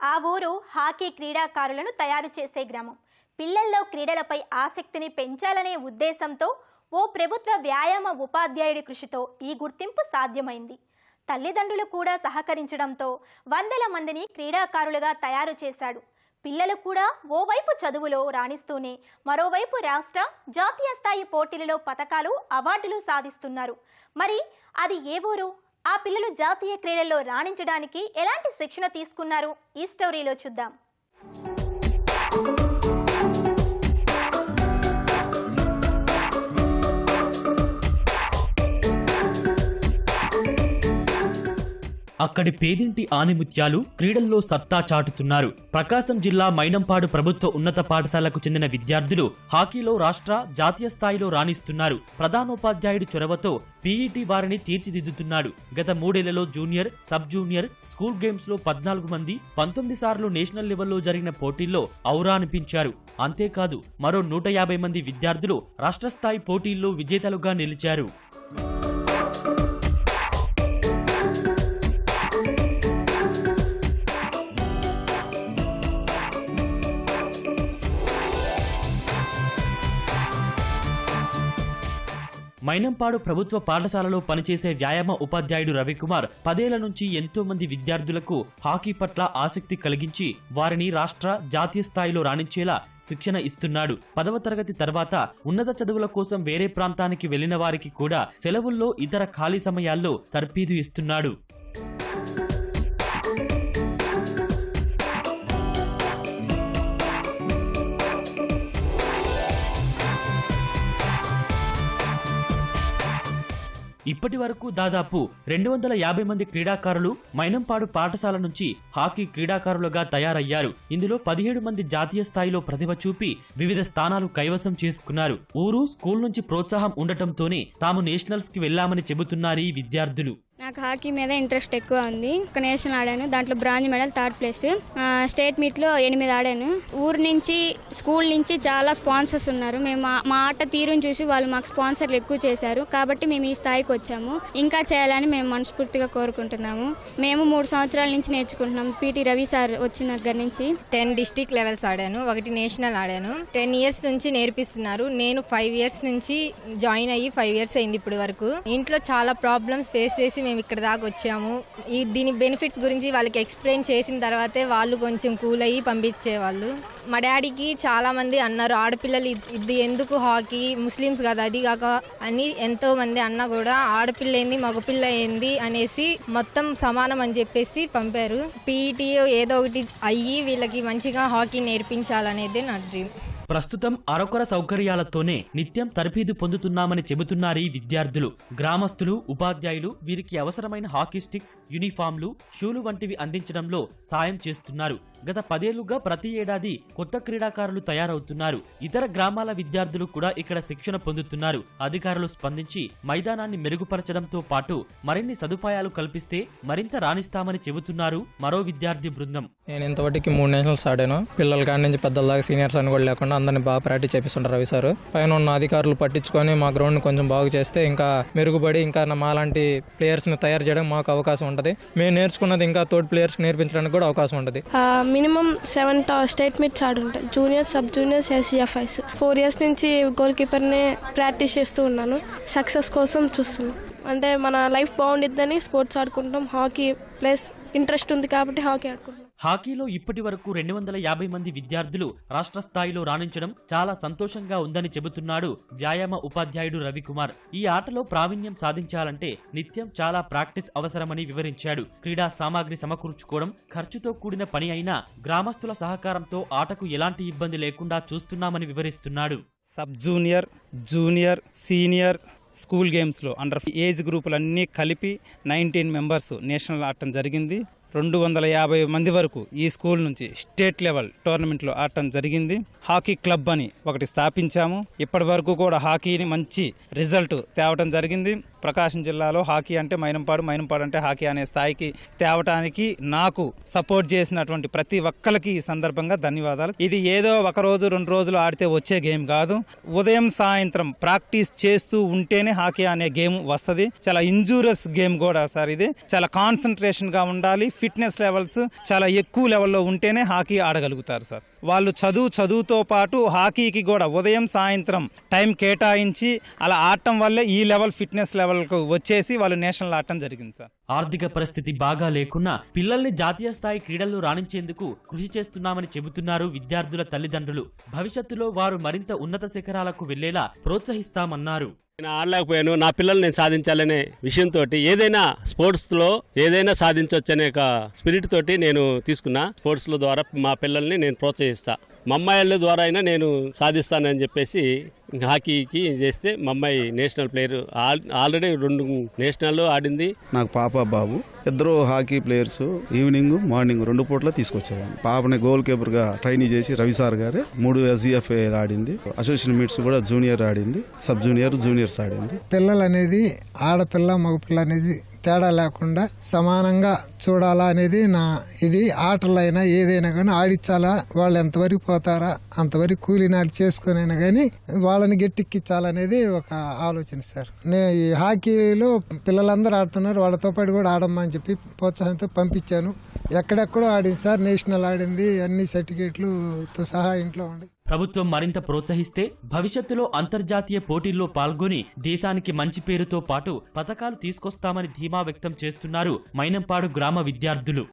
ఆ ఊరు హాకీ క్రీడాకారులను తయారు చేసే గ్రామం. పిల్లల్లో క్రీడలపై ఆసక్తిని పెంచాలనే ఉద్దేశంతో ఓ ప్రభుత్వ వ్యాయామ ఉపాధ్యాయుడి కృషితో ఈ గుర్తింపు సాధ్యమైంది. తల్లిదండ్రులు కూడా సహకరించడంతో వందల మందిని క్రీడాకారులుగా తయారు చేశాడు. పిల్లలు కూడా ఓవైపు చదువులో రాణిస్తూనే మరోవైపు రాష్ట్ర జాతీయ స్థాయి పోటీలలో పథకాలు అవార్డులు సాధిస్తున్నారు. మరి అది ఏ ఊరు? ఆ పిల్లలు జాతీయ క్రీడల్లో రాణించడానికి ఎలాంటి శిక్షణ తీసుకున్నారు? ఈ స్టోరీలో చూద్దాం. అక్కడి పేదింటి ఆనిముత్యాలు క్రీడల్లో సత్తా చాటుతున్నారు. ప్రకాశం జిల్లా మైనంపాడు ప్రభుత్వ ఉన్నత పాఠశాలకు చెందిన విద్యార్థులు హాకీలో రాష్ట్ర జాతీయ స్థాయిలో రాణిస్తున్నారు. ప్రధానోపాధ్యాయుడి చొరవతో పీఈటీ వారిని తీర్చిదిద్దుతున్నాడు. గత మూడేళ్ళలో జూనియర్ సబ్ జూనియర్ స్కూల్ గేమ్స్లో పద్నాలుగు మంది పంతొమ్మిది సార్లు నేషనల్ లెవెల్లో జరిగిన పోటీల్లో ఔరా అనిపించారు. అంతేకాదు మరో నూట యాభై మంది విద్యార్థులు రాష్ట్ర స్థాయి పోటీల్లో విజేతలుగా నిలిచారు. మైనంపాడు ప్రభుత్వ పాఠశాలలో పనిచేసే వ్యాయామ ఉపాధ్యాయుడు రవికుమార్ పదేళ్ళ నుంచి ఎంతో మంది విద్యార్థులకు హాకీ పట్ల ఆసక్తి కలిగించి వారిని రాష్ట్ర జాతీయ స్థాయిలో రాణించేలా శిక్షణ ఇస్తున్నాడు. పదవ తరగతి తర్వాత ఉన్నత చదువుల కోసం వేరే ప్రాంతానికి వెళ్ళిన వారికి కూడా సెలవుల్లో ఇతర ఖాళీ సమయాల్లో తర్పీదు ఇస్తున్నాడు. ఇప్పటి వరకు దాదాపు రెండు వందల యాభై మంది క్రీడాకారులు మైనంపాడు పాఠశాల నుంచి హాకీ క్రీడాకారులుగా తయారయ్యారు. ఇందులో పదిహేడు మంది జాతీయ స్థాయిలో ప్రతిభ చూపి వివిధ స్థానాలు కైవసం చేసుకున్నారు. ఊరు స్కూల్ నుంచి ప్రోత్సాహం ఉండటంతోనే తాము నేషనల్స్కి వెళ్ళామని చెబుతున్నారు ఈ విద్యార్థులు. నాకు హాకీ మీద ఇంట్రెస్ట్ ఎక్కువ ఉంది. ఒక నేషనల్ ఆడాను. దాంట్లో bronze medal third place. State మీట్లో ఎనిమిది ఆడాను. ఊరు నుంచి స్కూల్ నుంచి చాలా స్పాన్సర్స్ ఉన్నారు. మేము మా- మా ఆట తీరుని చూసి వాళ్ళు మాకు స్పాన్సర్లు ఎక్కువ చేశారు. కాబట్టి మేము ఈ స్థాయికి వచ్చాము. ఇంకా చేయాలని మేము మనస్ఫూర్తిగా కోరుకుంటున్నాము. మేము మూడు సంవత్సరాల నుంచి నేర్చుకుంటున్నాం పీటీ రవి సార్ వచ్చిన దగ్గర నుంచి. టెన్ డిస్టిక్ లెవెల్స్ ఆడాను. ఒకటి నేషనల్ ఆడాను. టెన్ ఇయర్స్ నుంచి నేర్పిస్తున్నారు. నేను ఫైవ్ ఇయర్స్ నుంచి జాయిన్ అయ్యి ఫైవ్ ఇయర్స్ అయింది ఇప్పటి వరకు. ఇంట్లో చాలా ప్రాబ్లమ్స్ ఫేస్ చేసి మేము ఇక్కడ దాకా వచ్చాము. ఈ దీని బెనిఫిట్స్ గురించి వాళ్ళకి ఎక్స్ప్లెయిన్ చేసిన తర్వాతే వాళ్ళు కొంచెం కూల్ అయ్యి పంపించేవాళ్ళు. మా డాడీకి చాలా మంది అన్నారు ఆడపిల్లలు ఇది- ఇది ఎందుకు హాకీ ముస్లిమ్స్ కదా అది కాక అని ఎంతో మంది అన్నా కూడా ఆడపిల్ల ఏంది మగపిల్ల ఏంది? అనేసి మొత్తం సమానం అని చెప్పేసి పంపారు. పీఈటీ ఏదో ఒకటి అయ్యి వీళ్ళకి మంచిగా హాకీ నేర్పించాలనేది నా డ్రీమ్ ప్రస్తుతం అరకొర సౌకర్యాలతోనే నిత్యం తరఫీదు పొందుతున్నామని చెబుతున్నారు ఈ విద్యార్థులు. గ్రామస్తులు ఉపాధ్యాయులు వీరికి అవసరమైన హాకీ స్టిక్స్ యూనిఫామ్లు షూలు వంటివి అందించడంలో సాయం చేస్తున్నారు. గత పదేళ్ళుగా ప్రతి ఏడాది కొత్త క్రీడాకారులు తయారవుతున్నారు. ఇతర గ్రామాల విద్యార్థులు కూడా ఇక్కడ శిక్షణ పొందుతున్నారు. అధికారులు స్పందించి మైదానాన్ని మెరుగుపరచడంతో పాటు మరిన్ని సదుపాయాలు కల్పిస్తే మరింత రాణిస్తామని చెబుతున్నారు మరో విద్యార్థి బృందం. నేను ఇంతవరకు మూడు నేషనల్స్ ఆడాను. పిల్లల కాడి నుంచి పెద్దల దాకా సీనియర్స్ అని కూడా లేకుండా అందరిని బాగా ప్రాక్టీస్ చేపిస్తుంటారు రవి సార్. పైన ఉన్న అధికారులు పట్టించుకొని మా గ్రౌండ్ కొంచెం బాగు చేస్తే ఇంకా మెరుగుపడి ఇంకా నా- మాలాంటి ప్లేయర్స్ని తయారు చేయడం మాకు అవకాశం ఉంటుంది. మేము నేర్చుకున్నది ఇంకా తోటి ప్లేయర్స్ నేర్పించడానికి కూడా అవకాశం ఉంటుంది. మినిమం సెవెన్ స్టేట్ మీట్స్ ఆడుంటాయి జూనియర్ సబ్ జూనియర్స్ ఎస్సీఎఫ్ఐస్ ఫోర్ ఇయర్స్ నుంచి గోల్ కీపర్ని ప్రాక్టీస్ చేస్తూ ఉన్నాను. సక్సెస్ కోసం చూస్తున్నాను అంటే మన లైఫ్ బాగుండిద్దని స్పోర్ట్స్ ఆడుకుంటాం హాకీ ప్లస్ ఇంట్రెస్ట్ ఉంది కాబట్టి హాకీ ఆడుకుంటాం హాకీలో ఇప్పటి వరకు రెండు వందల యాభై మంది విద్యార్థులు రాష్ట్ర స్థాయిలో రాణించడం చాలా సంతోషంగా ఉందని చెబుతున్నాడు వ్యాయామ ఉపాధ్యాయుడు రవికుమార్. ఈ ఆటలో ప్రావీణ్యం సాధించాలంటే నిత్యం చాలా ప్రాక్టీస్ అవసరమని వివరించాడు. క్రీడా సామాగ్రి సమకూర్చుకోవడం ఖర్చుతో కూడిన పని అయినా గ్రామస్తుల సహకారంతో ఆటకు ఎలాంటి ఇబ్బంది లేకుండా చూస్తున్నామని వివరిస్తున్నాడు. Sub junior junior senior school గేమ్స్లో అండర్ ఏజ్ గ్రూపులన్నీ కలిపి నైన్టీన్ మెంబర్స్ నేషనల్ ఆడటం జరిగింది. రెండు వందల యాభై మంది వరకు ఈ స్కూల్ నుంచి స్టేట్ లెవెల్ టోర్నమెంట్లో ఆడటం జరిగింది. హాకీ క్లబ్ అని ఒకటి స్థాపించాము. ఇప్పటి వరకు కూడా హాకీని మంచి రిజల్ట్ తేవటం జరిగింది. ప్రకాశం జిల్లాలో హాకీ అంటే మైనంపాడు మైనంపాడు అంటే హాకీ అనే స్థాయికి తేవటానికి నాకు సపోర్ట్ చేసినటువంటి ప్రతి ఒక్కరికి ఈ సందర్భంగా ధన్యవాదాలు. ఇది ఏదో ఒక రోజు రెండు రోజులు ఆడితే వచ్చే గేమ్ కాదు. ఉదయం సాయంత్రం ప్రాక్టీస్ చేస్తూ ఉంటేనే హాకీ అనే గేమ్ వస్తుంది. చాలా ఇంజూరియస్ గేమ్ కూడా సార్ ఇది. చాలా కాన్సన్ట్రేషన్గా ఉండాలి. ఫిట్నెస్ లెవెల్స్ చాలా ఎక్కువ లెవెల్లో ఉంటేనే హాకీ ఆడగలుగుతారు సార్. వాళ్ళు చదువు చదువుతో పాటు హాకీకి కూడా ఉదయం సాయంత్రం టైం కేటాయించి అలా ఆడటం వల్లే ఈ లెవెల్ ఫిట్నెస్ లెవెల్కు వచ్చేసి వాళ్ళు నేషనల్ ఆడటం జరిగింది సార్. ఆర్థిక పరిస్థితి బాగా లేకున్నా పిల్లల్ని జాతీయ స్థాయి క్రీడల్లో రాణించేందుకు కృషి చేస్తున్నామని చెబుతున్నారు విద్యార్థుల తల్లిదండ్రులు. భవిష్యత్తులో వారు మరింత ఉన్నత శిఖరాలకు వెళ్ళేలా ప్రోత్సహిస్తామన్నారు. నేను ఆడలేకపోయాను నా పిల్లల్ని నేను సాధించాలనే విషయంతో ఏదైనా స్పోర్ట్స్లో ఏదైనా సాధించవచ్చు అనే ఒక స్పిరిట్ తోటి నేను తీసుకున్నా స్పోర్ట్స్ల ద్వారా మా పిల్లల్ని నేను ప్రోత్సహిస్తా మా అమ్మాయిల ద్వారా అయినా నేను సాధిస్తానని చెప్పేసి హాకీకి చేస్తే మా అమ్మాయి నేషనల్ ప్లేయర్ ఆల్రెడీ రెండు నేషనల్ ఆడింది. నాకు పాప బాబు. ఇద్దరు హాకీ ప్లేయర్స్ ఈవినింగ్ మార్నింగ్ రెండు పూట్ల తీసుకొచ్చేవాడిని. పాపని గోల్ కీపర్గా ట్రైనింగ్ చేసి రవి సార్ గారే మూడు ఎస్జిఎఫ్ఏ ఆడింది. అసోసియేషన్ మీట్స్ కూడా జూనియర్ ఆడింది. సబ్ జూనియర్ జూనియర్స్ ఆడింది. పిల్లలు అనేది ఆడపిల్ల మగపిల్ల అనేది తేడా లేకుండా సమానంగా చూడాలా అనేది నా ఇది ఆటలైనా ఏదైనా కానీ ఆడించాలా వాళ్ళు ఎంతవరకు పోతారా అంతవరకు కూలీనాలు చేసుకునైనా కానీ వాళ్ళని గట్టెక్కించాలనేది ఒక ఆలోచన సార్. నేను ఈ హాకీలో పిల్లలందరూ ఆడుతున్నారు వాళ్ళతో పాటు కూడా ఆడమ్మని చెప్పి ప్రోత్సాహంతో పంపించాను. ఎక్కడెక్కడో ఆడింది సార్ నేషనల్ ఆడింది అన్ని సర్టిఫికేట్లుతో సహా ఇంట్లో ఉండి. ప్రభుత్వం మరింత ప్రోత్సహిస్తే భవిష్యత్తులో అంతర్జాతీయ పోటీల్లో పాల్గొని దేశానికి మంచి పేరుతో పాటు పథకాలు తీసుకొస్తామని ధీమా వ్యక్తం చేస్తున్నారు మైనంపాడు గ్రామ విద్యార్థులు.